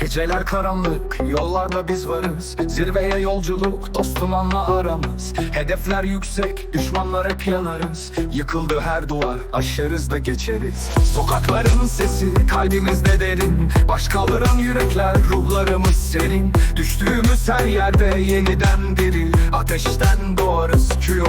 Geceler karanlık, yollarda biz varız. Zirveye yolculuk, anla aramız. Hedefler yüksek, düşmanlar hep yanarız. Yıkıldı her duvar, aşarız da geçeriz. Sokakların sesi, kalbimizde derin. Baş yürekler, ruhlarımız serin. Düştüğümüz her yerde yeniden diri Ateşten doğarız, kül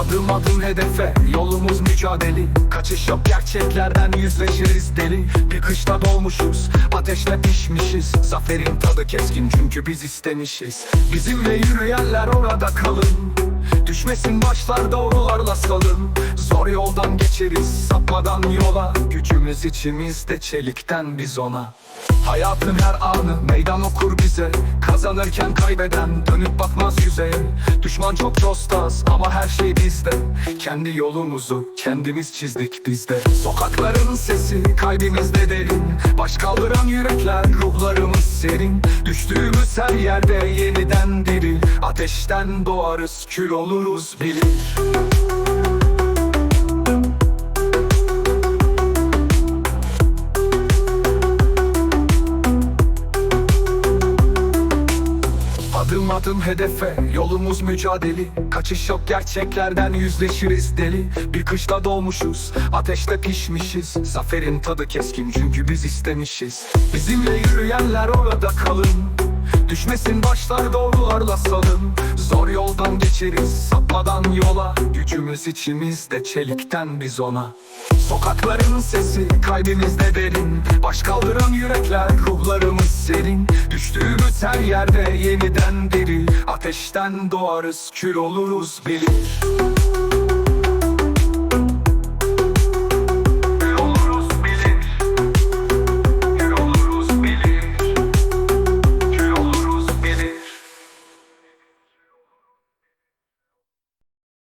Adım adım hedefe yolumuz mücadele Kaçış yok gerçeklerden yüzleşiriz deli. Bir kışta dolmuşuz ateşle pişmişiz. Zaferin tadı keskin çünkü biz istenişiz Bizimle yürüyenler orada kalın. Düşmesin başlar doğrularla salın. Zor yoldan geçeriz sapmadan yola. Gücümüz içimizde çelikten biz ona. Hayatın her anı meydan okur bize Kazanırken kaybeden dönüp bakmaz yüzeye Düşman çok dostaz ama her şey bizde. Kendi yolumuzu kendimiz çizdik bizde. Sokakların sesi kalbimizde derin. Baş kaldıran yürekler ruhlarımız serin. Düştüğümüz her yerde yeniden diri. Ateşten doğarız kül oluruz bilir Adım adım hedefe yolumuz mücadele Kaçış yok gerçeklerden yüzleşiriz deli. Bir kışla dolmuşuz ateşte pişmişiz. Zaferin tadı keskin çünkü biz istemişiz. Bizimle yürüyenler orada kalın. Düşmesin başlar doğrularla salın. Zor yoldan geçeriz sapmadan yola. Gücümüz içimizde çelikten biz ona. Sokakların sesi kalbimizde derin. Baş kaldıran yürekler ruhlarımız serin. Düştüğümüz her yerde yeniden diri. Ateşten doğarız kül oluruz bilir